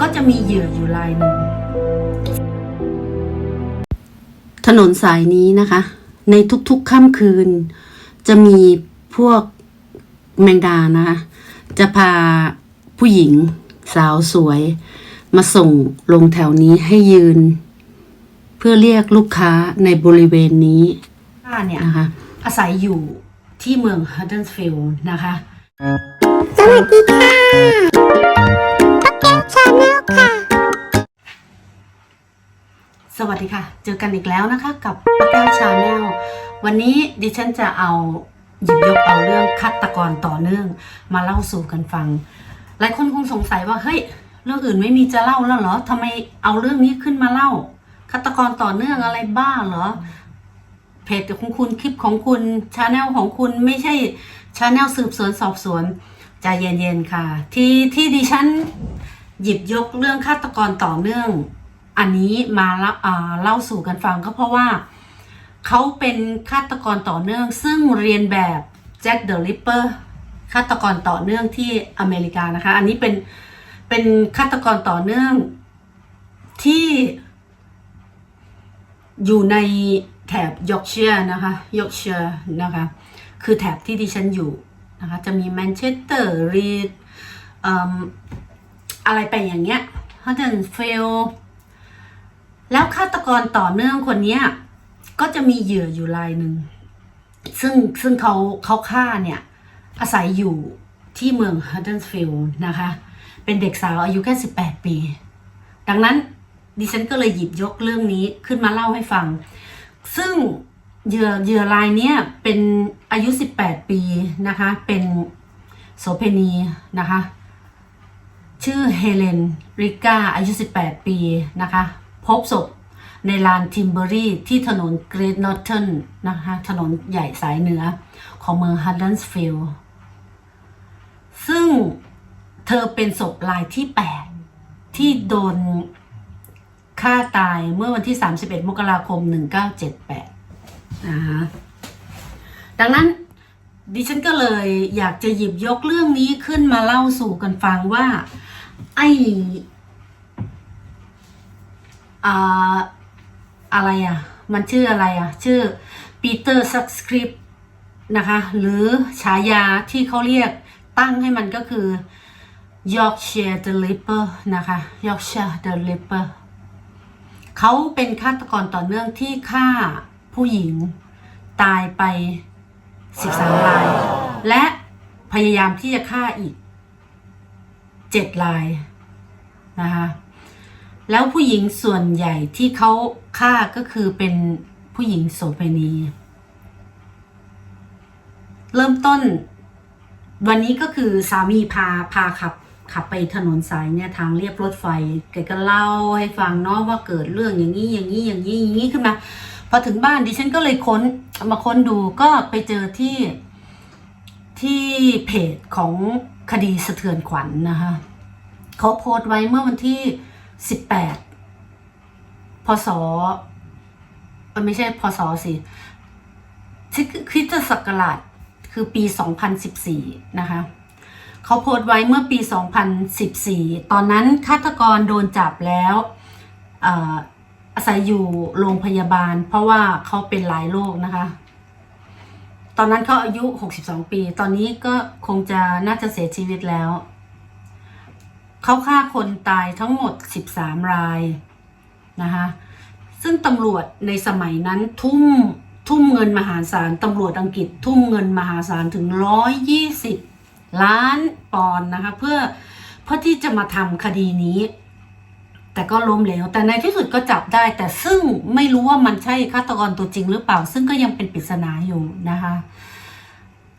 ก็จะมีเหยื่ออยู่รายหนึ่ง ถนนสายนี้นะคะ ในทุกๆค่ำคืน จะมีพวกแมงดานะคะ จะพาผู้หญิงสาวสวย มาส่งลงแถวนี้ให้ยืน เพื่อเรียกลูกค้าในบริเวณนี้เนี่ยนะคะ อาศัยอยู่ที่เมืองฮัตเดนสฟิลด์นะคะ สวัสดีค่ะป้า แก้วชาแนลค่ะ สวัสดีค่ะ เจอกันอีกแล้วนะคะ กับป้าแก้วชาแนลวันนี้ดิฉันจะเอาหยิบยกเอาเรื่องฆาตกรต่อเนื่อง มาเล่าสู่กันฟัง หลายคนคงสงสัยว่าเฮ้ยเรื่องอื่นไม่มีจะเล่าแล้วเหรอทำไมเอาเรื่องนี้ขึ้นมาเล่าฆาตกรต่อเนื่องอะไรบ้าเหรอเพจของคุณคลิปของคุณชาแนลของคุณไม่ใช่ชาแนลสืบสวนสอบสวนใจเย็นๆค่ะ ที่ที่ดิฉัน หยิบยกเรื่องฆาตกรต่อเนื่อง อันนี้มาเล่าอ่าเล่าสู่กันฟังก็เพราะว่าเขาเป็นฆาตกรต่อเนื่อง ซึ่งเรียนแบบแจ็คเดอะริปเปอร์ฆาตกรต่อเนื่องที่อเมริกานะคะ อันนี้เป็นเป็นฆาตกรต่อเนื่องที่อยู่ในแถบยอร์กเชียร์นะคะยอร์กเชียร์นะคะ คือแถบที่ดิฉันอยู่นะคะ จะมีแมนเชสเตอร์รีด อะไรไปอย่างเงี้ยฮัตเทนเฟลแล้วฆาตกรต่อเนื่องคนเนี้ย ก็จะมีเหยื่ออยู่รายหนึ่งซึ่งซึ่งเขาเขาฆ่าเนี่ย อาศัยอยู่ที่เมืองฮัตเทนฟิลด์นะคะ เป็นเด็กสาวอายุแค่ 18 ปี ดังนั้นดิฉันก็เลยหยิบยกเรื่องนี้ขึ้นมาเล่าให้ฟัง ซึ่งเหยื่อเหยื่อรายเนี้ยเป็นอายุ 18 ปีนะคะ เป็นโสเพณีนะคะ ชื่อเฮเลนริก้าอายุ 18 ปีนะคะ พบศพในลานทิมเบอรี่ที่ถนนเกรทนอตเทนนะคะ ถนนใหญ่สายเหนือของเมืองฮัตเลนส์ฟิลด์ซึ่งเธอเป็นศพรายที่ 8 ที่โดนฆ่าตายเมื่อวันที่ 31 มกราคม 1978นะคะดังนั้นดิฉันก็เลยอยากจะหยิบยกเรื่องนี้ขึ้นมาเล่าสู่กันฟังว่า ไออ่าอะไรอะ มันชื่ออะไรอะ ชื่อปีเตอร์ซักสคริปนะคะ หรือฉายาที่เขาเรียกตั้งให้มันก็คือ Yorkshire the Ripper นะคะ Yorkshire the Ripper เขาเป็นฆาตกรต่อเนื่องที่ฆ่าผู้หญิงตายไป 13ราย และพยายามที่จะฆ่าอีก 7รายนะคะแล้วผู้หญิงส่วนใหญ่ที่เขาฆ่าก็คือเป็นผู้หญิงโสเภณี เริ่มต้น วันนี้ก็คือสามีพาพาขับขับไปถนนสายเนี่ยทางเรียบรถไฟแกก็เล่าให้ฟังเนาะว่าเกิดเรื่องอย่างนี้อย่างนี้อย่างนี้อย่างนี้ขึ้นมาพอถึงบ้านดิฉันก็เลยค้นมาค้นดูก็ไปเจอที่ที่เพจของ คดีสะเทือนขวัญนะคะเขาโพสต์ไว้เมื่อวันที่ 18 พศไม่ใช่พศสิคริสตศักราชคือปี 2014 นะคะเขาโพสต์ไว้เมื่อปี 2014 ตอนนั้นฆาตกรโดนจับแล้วอาศัยอยู่โรงพยาบาล เพราะว่าเขาเป็นหลายโรคนะคะ ตอนนั้นเขาอายุ 62 ปี ตอนนี้ก็คงจะน่าจะเสียชีวิตแล้ว เขาฆ่าคนตายทั้งหมด 13 รายนะคะซึ่งตำรวจในสมัยนั้นทุ่มทุ่มเงินมหาศาลตำรวจอังกฤษทุ่มเงินมหาศาลถึง 120 ล้านปอนด์นะคะเพื่อเพื่อที่จะมาทำคดีนี้ แต่ก็ล้มเหลวแต่ในที่สุดก็จับได้ แต่ซึ่งไม่รู้ว่ามันใช่ฆาตกรตัวจริงหรือเปล่า ซึ่งก็ยังเป็นปริศนาอยู่นะคะ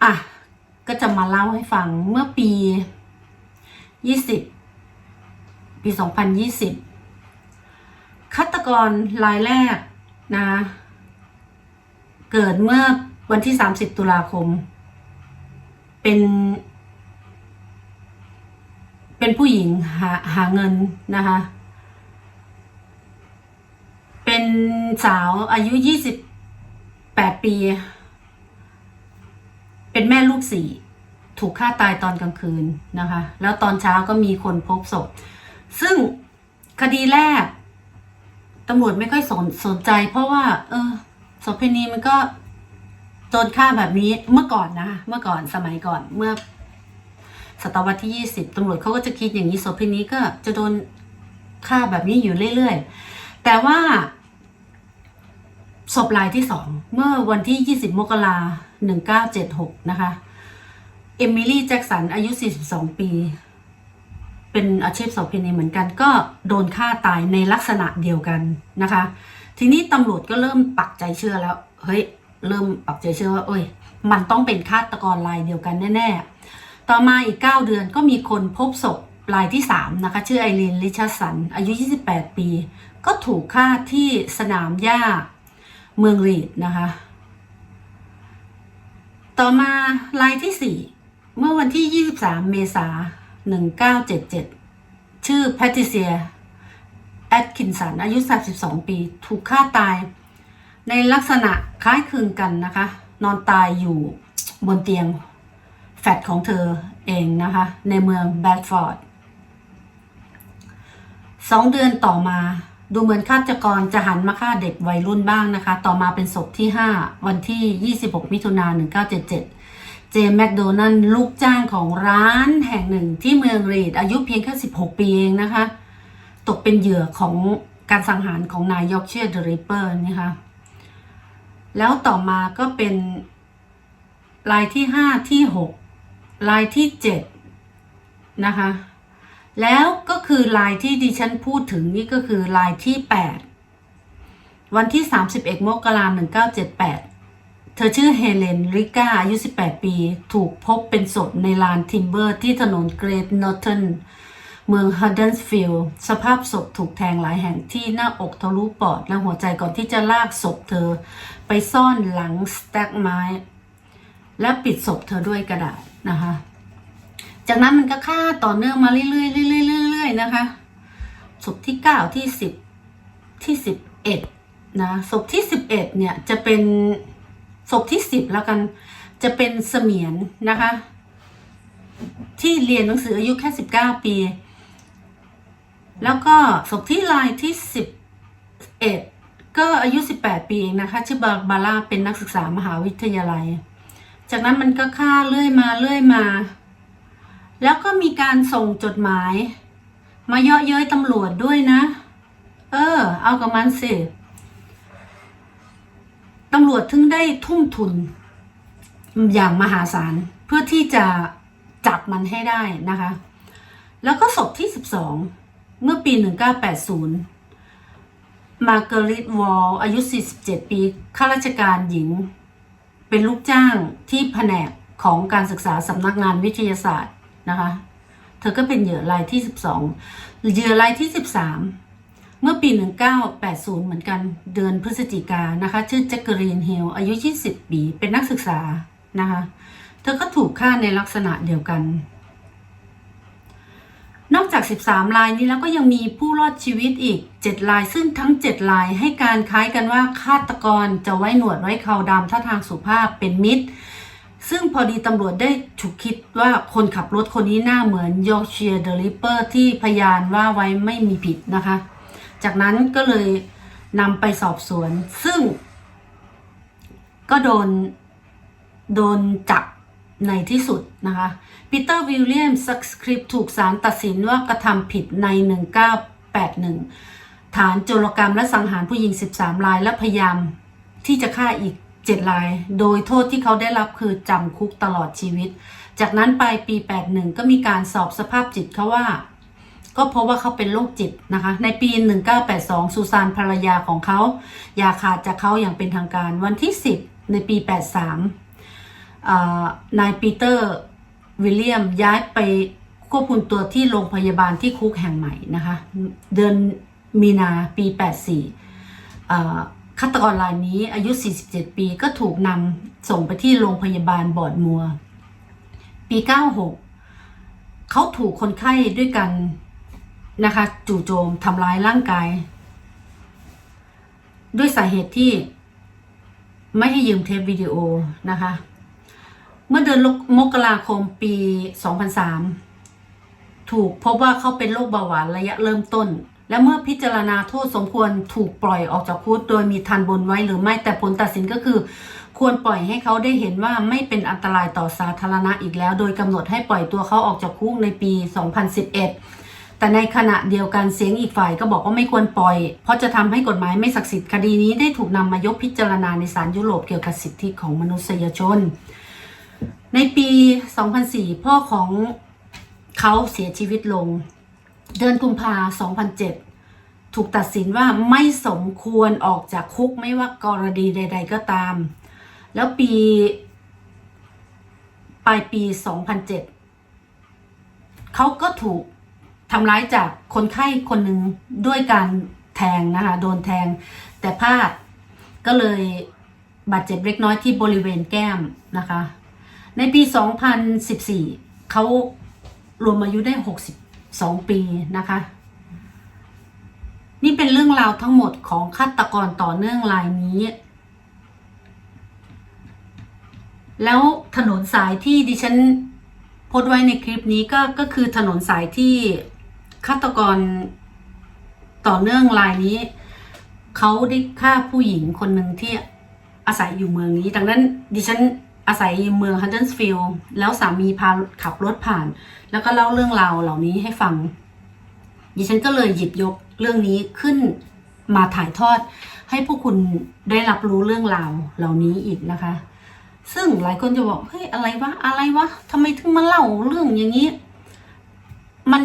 อะก็จะมาเล่าให้ฟังเมื่อปี 20 ปี 2020ฆาตกรรายแรกนะเกิดเมื่อวันที่ 30 ตุลาคม เป็น เป็นผู้หญิงหาหาเงินนะคะ เป็นสาวอายุ28ปี เป็นแม่ลูกสี่ถูกฆ่าตายตอนกลางคืนนะคะ แล้วตอนเช้าก็มีคนพบศพ ซึ่งคดีแรกตำรวจไม่ค่อยสนสนใจ เพราะว่า เออโสเภณีมันก็โดนฆ่าแบบนี้เมื่อก่อนนะเมื่อก่อนสมัยก่อนเมื่อ ศตวรรษที่ยี่สิบตำรวจเขาก็จะคิดอย่างนี้โสเภณีก็จะโดนฆ่าแบบนี้อยู่เรื่อยๆ แต่ว่า ศพรายที่สองเมื่อวันที่ 20 มกราหนึ่งเก้าเจ็ดหกนะคะ เอมิลี่แจ็คสันอายุ 42 ปี เป็นอาชีพโสเภณีเหมือนกัน ก็โดนฆ่าตายในลักษณะเดียวกันนะคะ ทีนี้ตำรวจก็เริ่มปักใจเชื่อแล้ว เฮ้ย เริ่มปักใจเชื่อว่า เอ้ย มันต้องเป็นฆาตกรรายเดียวกันแน่ๆ ต่อมาอีก 9 เดือนก็มีคนพบศพรายที่ 3 นะคะ ชื่อไอรีนลิชาสัน อายุ 28 ปี ก็ถูกฆ่าที่สนามหญ้า เมืองรีดนะคะ ต่อมารายที่ 4 เมื่อวันที่ 23 เมษายน1977 ชื่อแพทริเซีย แอดคินสัน อายุ 32 ปี ถูกฆ่าตาย ในลักษณะคล้ายคลึงกันนะคะ นอนตายอยู่บนเตียง แฟดของเธอเองนะคะ ในเมืองแบดฟอร์ดสองเดือนต่อมา ดูเหมือนฆาตกรจะหันมาฆ่าเด็กวัยรุ่นบ้างนะคะ ต่อมาเป็นศพที่ 5 วันที่ 26 มิถุนายน 1977 เจมส์แมคโดนัลลูกจ้างของร้านแห่งหนึ่งที่เมืองรีด อายุเพียงแค่ 16 ปีเองนะคะ ตกเป็นเหยื่อของการสังหารของนายยอกเชียร์เดริปเปอร์นะคะแล้วต่อมาก็เป็นลายที่ 5 ที่ 6 ลายที่ 7 นะคะ แล้วก็คือลายที่ดิฉันพูดถึงนี่ก็คือลายที่ 8 วันที่ 31 มกราคม 1978 เธอชื่อเฮเลนริก้าอายุ 18 ปี ถูกพบเป็นศพในลานทิมเบอร์ที่ถนนเกรทนอร์ตันเมืองฮัดเดนสฟิลด์สภาพศพถูกแทงหลายแห่งที่หน้าอกทะลุปอดและหัวใจก่อนที่จะลากศพเธอ ไปซ่อนหลังสแต็กไม้ และปิดศพเธอด้วยกระดาษนะคะ จากนั้นมันก็ฆ่าต่อเนื่องมาเรื่อยๆเรื่อยๆเรื่อยๆนะคะศพที่เก้าที่สิบที่สิบเอ็ดนะศพที่สิบเอ็ดเนี่ยจะเป็นศพที่สิบแล้วกันจะเป็นเสมียนนะคะ ที่เรียนหนังสืออายุแค่สิบเก้าปี แล้วก็ศพที่ลายที่สิบเอ็ดก็อายุสิบแปดปีเองนะคะชื่อบาบาร่าเป็นนักศึกษามหาวิทยาลัย จากนั้นมันก็ฆ่าเรื่อยมาเรื่อยมา แล้วก็มีการส่งจดหมาย มาเยาะเย้ยตำรวจด้วยนะ เออ เอากับมันสิตำรวจถึงได้ทุ่มทุน อย่างมหาศาลเพื่อที่จะจับมันให้ได้นะคะ แล้วก็ศพที่ 12 เมื่อปี 1980 มาร์การิตวอลอายุ 47 ปีข้าราชการหญิง เป็นลูกจ้างที่แผนกของการศึกษาสำนักงานวิทยาศาสตร์ นะคะ เธอก็เป็นเหยื่อรายที่ 12เหยื่อรายที่ 13 เมื่อปี 1980 เหมือนกันเดือนพฤศจิกานนะคะ ชื่อแจ็คเกอรีนเฮลอายุ 20 ปี เป็นนักศึกษานะคะ เธอก็ถูกฆ่าในลักษณะเดียวกัน นอกจาก 13ลายนี้แล้วก็ยังมีผู้รอดชีวิตอีก7ลาย ซึ่งทั้ง7ลายให้การคล้ายกันว่าฆาตกรจะไว้หนวดไว้เขาดำท่าทางสุภาพเป็นมิตร ซึ่งพอดีตำรวจได้ฉุกคิดว่าคนขับรถคนนี้หน้าเหมือนยอร์เชียร์เดลิเปอร์ที่พยานว่าไว้ไม่มีผิดนะคะ จากนั้นก็เลยนำไปสอบสวน ซึ่ง ก็โดน โดนจับในที่สุดนะคะปีเตอร์วิลเลียมซักสคริปถูกศาลตัดสินว่ากระทำผิดใน 1981 ฐานโจรกรรมและสังหารผู้หญิง 13 รายและพยายามที่จะฆ่าอีก 7ราย โดยโทษที่เขาได้รับคือจำคุกตลอดชีวิต จากนั้นไปปี 81 ก็มีการสอบสภาพจิตเขาว่า ก็เพราะว่าเขาเป็นโรคจิตนะคะ ในปี 1982 ซูซานภรรยาของเขาอย่าขาดจากเขาอย่างเป็นทางการวันที่ 10 ในปี 83อ่านายปีเตอร์ วิลเลียมย้ายไปควบคุมตัวที่โรงพยาบาลที่คุกแห่งใหม่นะคะ เดือนมีนาปี 84อ่ ฆาตกรรายนี้อายุ 47 ปีก็ถูกนำส่งไปที่โรงพยาบาลบอดมัว ปี 96 เขาถูกคนไข้ด้วยกันนะคะ จู่โจมทำร้ายร่างกาย ด้วยสาเหตุที่ไม่ให้ยืมเทปวิดีโอนะคะ เมื่อเดือนมกราคมปี 2003 ถูกพบว่าเขาเป็นโรคเบาหวานระยะเริ่มต้น และเมื่อพิจารณาโทษสมควรถูกปล่อยออกจากคุกโดยมีทันบนไว้หรือไม่แต่ผลตัดสินก็คือ ควรปล่อยให้เขาได้เห็นว่าไม่เป็นอันตรายต่อสาธารณะอีกแล้ว โดยกำหนดให้ปล่อยตัวเขาออกจากคุกในปี 2011 แต่ในขณะเดียวกันเสียงอีกฝ่ายก็บอกว่าไม่ควรปล่อย เพราะจะทำให้กฎหมายไม่ศักดิ์สิทธิ์คดีนี้ได้ถูกนำมายกพิจารณาในศาลยุโรปเกี่ยวกับสิทธิของมนุษยชน ในปี 2004 พ่อของเขาเสียชีวิตลง เดือนกุมภา2007 ถูกตัดสินว่าไม่สมควรออกจากคุกไม่ว่ากรณีใด ๆ ก็ตาม แล้วปี ปลายปี 2007 เขาก็ถูกทำร้ายจากคนไข้คนหนึ่งด้วยการแทงนะคะ โดนแทง แต่พลาดก็เลยบาดเจ็บเล็กน้อยที่บริเวณแก้มนะคะ ในปี 2014 เขารวมอายุได้ 62ปีนะคะ นี่เป็นเรื่องราวทั้งหมดของฆาตกรต่อเนื่องรายนี้ แล้วถนนสายที่ดิฉันโพสต์ไว้ในคลิปนี้ก็ก็คือถนนสายที่ฆาตกรต่อเนื่องรายนี้เขาได้ฆ่าผู้หญิงคนหนึ่งที่อาศัยอยู่เมืองนี้ ดังนั้นดิฉัน อาศัยเมืองฮันเดนสฟิลด์แล้วสามีพาขับรถผ่าน แล้วก็เล่าเรื่องราวเหล่านี้ให้ฟัง ดิฉันก็เลยหยิบยกเรื่องนี้ขึ้นมาถ่ายทอดให้พวกคุณได้รับรู้เรื่องราวเหล่านี้อีกนะคะ ซึ่งหลายคนจะบอกเฮ้ยอะไรวะอะไรวะทำไมถึงมาเล่าเรื่องอย่างนี้ มัน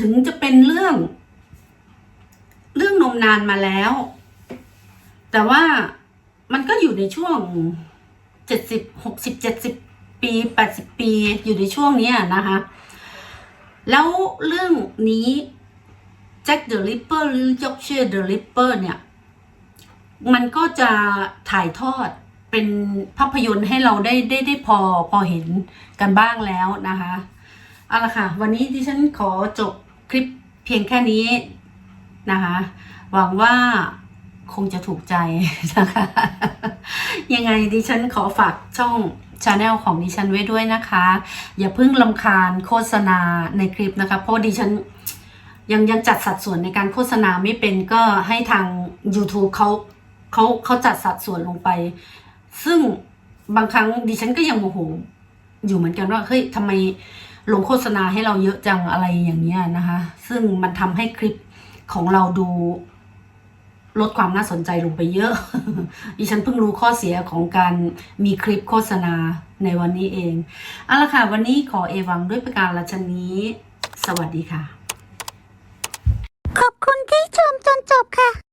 ถึงจะเป็นเรื่อง เรื่องนมนานมาแล้ว แต่ว่ามันก็อยู่ในช่วง จ็ดสิบหกสิบเจ็ดสิบปีแปดสิบปีอยู่ในช่วงนี้นะคะ แล้วเรื่องนี้แจ็คเดอะริปเปอร์หรือยกเชื่เดอะริปเปอร์เนี่ย มันก็จะถ่ายทอดเป็นภาพยนตร์ให้เราได้ได้ได้พอพอเห็นกันบ้างแล้วนะคะเอาละค่ะ วันนี้ดิฉันขอจบคลิปเพียงแค่นี้นะคะ หวังว่า คงจะถูกใจนะคะ ยังไงดิฉันขอฝากช่องชาแนลของดิฉันไว้ด้วยนะคะ อย่าเพิ่งลำคาญโฆษณาในคลิปนะคะ เพราะดิฉันยังยังจัดสัดส่วนในการโฆษณาไม่เป็นก็ให้ทาง YouTube เขาเขาเขาจัดสัดส่วนลงไป ซึ่งบางครั้งดิฉันก็ยังโมโหอยู่เหมือนกันว่าเฮ้ยทำไมลงโฆษณาให้เราเยอะจังอะไรอย่างเงี้ยนะคะ ซึ่งมันทำให้คลิปของเราดู ลดความน่าสนใจลงไปเยอะ ดิฉันเพิ่งรู้ข้อเสียของการมีคลิปโฆษณาในวันนี้เอง เอาละค่ะ วันนี้ขอเอวังด้วยประการละชนี้ สวัสดีค่ะ ขอบคุณที่ชมจนจบค่ะ